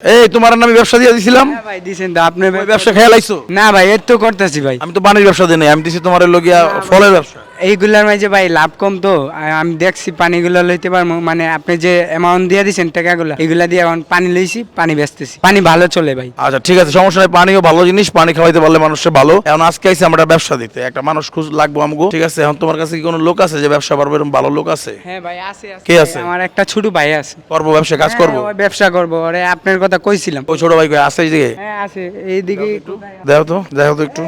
এই তোমার নামে ব্যবসা দিয়ে দিছিলাম। ভাই দিছেন তো আপনি ব্যবসা খেয়াল আইছো না ভাই এর তো করতেছি ভাই। আমি তো বাণিজ্য ব্যবসা দিই নাই আমি দিছি তোমার লগিয়া ফলের ব্যবসা। এইগুলার মাঝে ভাই লাভ কম তো। আমি দেখছি পানিগুলো লইতে পারব। মানে আপনি যে অ্যামাউন্ট দিয়ে দিছেন টাকাগুলো এগুলা দিয়ে এখন পানি লইছি পানি বেচতেছি। পানি ভালো চলে ভাই। আচ্ছা ঠিক আছে সমস্যা নাই। পানিও ভালো জিনিস পানি খাওয়াইতে পারলে মানুষের ভালো। এখন আজকে আইসি আমরা ব্যবসা দিতে। একটা মানুষ খুঁজ লাগবো আমগো। ঠিক আছে এখন তোমার কাছে কি কোনো লোক আছে যে ব্যবসা পারবে এরকম ভালো লোক আছে? হ্যাঁ ভাই আছে কে আছে? আমার একটা ছোট ভাই আছে। করব ব্যবসা কাজ করব? হ্যাঁ, ওই ব্যবসা করব। ওরে আপনার কথা কইছিলাম। ওই ছোট ভাই কই আছে এইদিকে হ্যাঁ আছে। এইদিকে একটু দেখো তো দেখো তো একটু।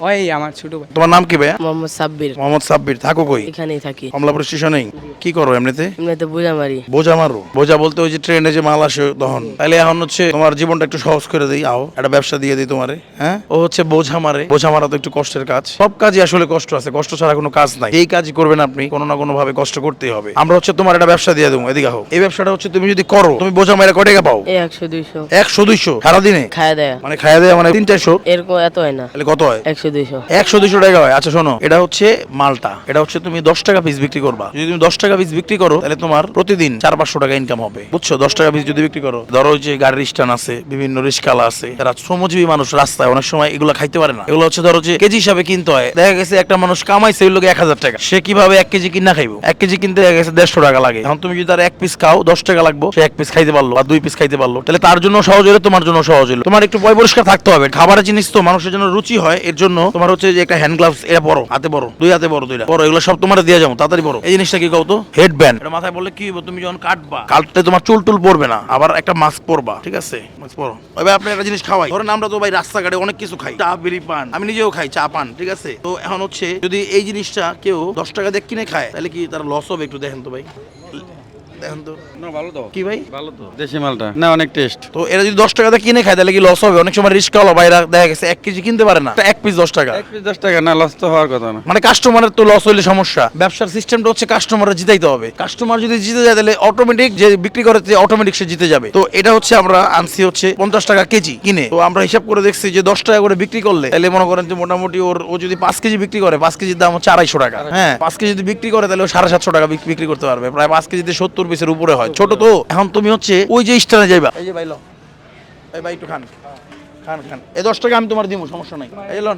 ওই আমার ছোট ভাই। তোমার নাম কি ভাইয়া? মোহাম্মদ সাব্বির। মোহাম্মদ সাব্বির থাকো কই? এখানেই থাকি। কমলাপুর স্টেশনে কি করো এমনিতে? এমনিতে বুঝা মারি। বোঝা মারো। বোঝা বলতে ওই যে ট্রেনে যে মাল আসে তখন। তাহলে এখন হচ্ছে তোমার জীবনটা একটু সহজ করে দিই। আও একটা ব্যবসা দিয়ে দিই তোমারে হ্যাঁ? ও হচ্ছে বোঝা মারে। বোঝা মারা তো একটু কষ্টের কাজ। সব কাজই আসলে কষ্ট আছে। কষ্ট ছাড়া কোনো কাজ নাই। এই কাজই করবেন আপনি কোনো না কোনো ভাবে কষ্ট করতেই হবে। আমরা হচ্ছে তোমার একটা ব্যবসা দিয়ে দেবো। এদিকে হোক এই ব্যবসাটা হচ্ছে তুমি যদি করো তুমি বোঝা মারা কয় টাকা পাও? একশো দুইশো। একশো দুইশো সারাদিনে? খায়া দেয়া। মানে খাইয়া দেয় মানে তিন চারশো এরকম এত হয় না। তাহলে কত হয়? একশো দুইশো। একশো দুশো টাকা হয়। আচ্ছা শোনো, এটা হচ্ছে মালটা। এটা হচ্ছে তুমি দশ টাকা পিস বিক্রি করবা। যদি তুমি দশ টাকা পিস বিক্রি করো, তাহলে তোমার প্রতিদিন চার পাঁচশো টাকা ইনকাম হবে। বুঝছ? দশ টাকা পিস যদি বিক্রি করো, ধরো যে গাড়ির আছে, বিভিন্ন রিস্কালা আছে যারা শ্রমজীবী মানুষ রাস্তায়, অনেক সময় এগুলো খাইতে পারে না। এগুলো হচ্ছে ধরো যে কেজি হিসাবে কিনতে হয়। দেখা গেছে একটা মানুষ কামাইছে ওই লোকে এক হাজার টাকা। সে কীভাবে এক কেজি কিনা খাইবো? এক কেজি কিনতে দেখা গেছে দেড়শো টাকা লাগে। এখন তুমি যদি তার এক পিস খাও, দশ টাকা লাগবে, সে এক পিস খাইতে পারল আর দুই পিস খাইতে পারল। তাহলে তার জন্য সহজ হলো তোমার জন্য সহজ হলো তোমার একটু পয় পরিষ্কার থাকতে হবে। খাবারের জিনিস তো মানুষের জন্য রুচি হয়, এর জন্য তোমার হচ্ছে যে একটা হ্যান্ড গ্লাভস এটা বড় হাতে বড় দুই হাতে বড় দুইটা। বড় এগুলো সব তোমার দিয়ে যাব তাড়াতাড়ি বড়। এই জিনিসটা কি কও তো হেড ব্যান্ড এটা মাথায় বললে কি হইবো? তুমি যখন কাটবা। কাটতে তোমার চুল টুল পড়বে না আবার একটা মাস্ক পরবা। ঠিক আছে। মাস্ক পরো। ওই ভাই আপনি একটা জিনিস খাওয়াই। ধরেন আমরা তো ভাই রাস্তাঘাটে অনেক কিছু খাই। চা বিড়ি পান। আমি নিজেও খাই চা পান ঠিক আছে? তো এখন হচ্ছে যদি এই জিনিসটা কেউ দশ টাকা দিয়ে কিনে খায় তাহলে কি তার লস হবে একটু দেখেন তো ভাই? দেখেন তো না ভালো তো। কি ভাই? ভালো তো। দেশি মালটা। না অনেক টেস্ট তো এরা যদি দশ কিনে খায় তাহলে কি লস হবে? অনেক সময় রিস্ক হলো বাইরা দেখা গেছে এক কেজি কিনতে পারে না। এক পিস দশ টাকা। এক পিস দশ টাকা না লস তো হওয়ার কথা না। মানে কাস্টমারের তো লস হইলে সমস্যা। ব্যবসার সিস্টেমটা হচ্ছে কাস্টমার জিতাইতে হবে। কাস্টমার যদি জিতে যায় তাহলে অটোমেটিক যে বিক্রি করে অটোমেটিক সে জিতে যাবে। তো এটা হচ্ছে আমরা আনছি হচ্ছে পঞ্চাশ টাকা কেজি কিনে। তো আমরা হিসাব করে দেখছি যে দশ টাকা করে বিক্রি করলে তাহলে মনে করেন যে মোটামুটি ওর ও যদি পাঁচ কেজি বিক্রি করে পাঁচ কেজির দাম হচ্ছে আড়াইশো টাকা। হ্যাঁ পাঁচ কেজি যদি বিক্রি করে তাহলে সাড়ে সাতশো টাকা বিক্রি করতে পারবে। প্রায় পাঁচ কেজিতে সত্তর পিসের উপরে হয়। ছোট তো এখন তুমি হচ্ছে ওই যে স্টানে যাইবা। এই যে ভাই লো এই ভাই একটু খান। খান খান। এই দশ টাকা আমি তোমার দিব সমস্যা নাই। এই লন।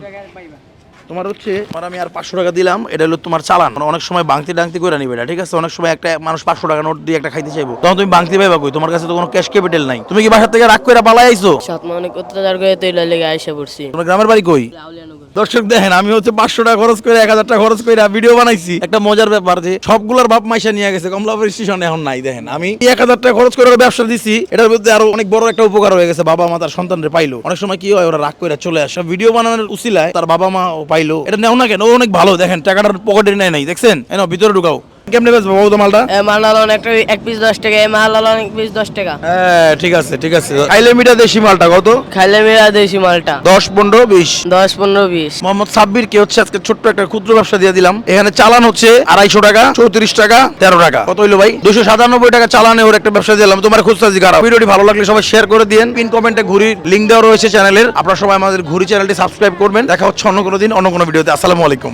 তোমার হচ্ছে তোমার আমি আর পাঁচশো টাকা দিলাম এটা হলো তোমার চালান। মানে অনেক সময় বাংতি ডাংতি করে নিবে এটা ঠিক আছে? অনেক সময় একটা মানুষ পাঁচশো টাকা নোট দিয়ে একটা খাইতে চাইব। তখন তুমি বাংতি পাইবা কই? তোমার কাছে তো কোনো ক্যাশ ক্যাপিটাল নাই। তুমি কি বাসা থেকে রাগ করে পালাই আইছো? সাতমা অনেক অত্যাচার করে লেগে আইসা পড়ছি। তোমার গ্রামের বাড়ি কই? দর্শক দেখেন আমি হচ্ছে পাঁচশো টাকা খরচ করে এক হাজার টাকা খরচ করে ভিডিও বানাইছি। একটা মজার ব্যাপার যে সবগুলোর বাপ মাইসা নিয়ে গেছে কমলাপুর স্টেশন এখন নাই দেখেন। আমি এক হাজার টাকা খরচ করে ওরা ব্যবসা দিছি এটার মধ্যে আরও অনেক বড় একটা উপকার হয়ে গেছে বাবা মা তার সন্তানরে পাইলো। অনেক সময় কি হয় ওরা রাগ করে চলে আসে। ভিডিও বানানোর উচিলায় তার বাবা মা ও পাইলো। এটা নেও না কেন? ও অনেক ভালো দেখেন টাকাটার পকেটে নেয় নাই দেখছেন? এনে ভিতরে ঢুকাও। কেমনে বেচবো তো মালটা? মাল আলান একটা এক পিস দশ টাকা এ মাল আলান এক পিস দশ টাকা। হ্যাঁ ঠিক আছে ঠিক আছে। আইলে মিটা দেশি মালটা কত? খাইলে মেরা দেশি মালটা। দশ পনেরো বিশ। দশ পনেরো বিশ। মোহাম্মদ সাব্বির কে হচ্ছে আজকে ছোট্ট একটা ক্ষুদ্র ব্যবসা দিয়ে দিলাম। এখানে চালান হচ্ছে আড়াইশো টাকা চৌত্রিশ টাকা তেরো টাকা। কত হইল ভাই? দুশো সাতানব্বই টাকা চালানে ওর একটা ব্যবসা দিলাম। তোমার খুচরা খারাপ। ভিডিওটি ভালো লাগলে সবাই শেয়ার করে দিন পিন কমেন্টে ঘুরি লিঙ্ক দেওয়া রয়েছে চ্যানেলের আপনারা সবাই আমাদের ঘুরি চ্যানেলটি সাবস্ক্রাইব করবেন। দেখা হচ্ছে অন্য কোনো দিন অন্য কোনো ভিডিওতে আসসালামু আলাইকুম।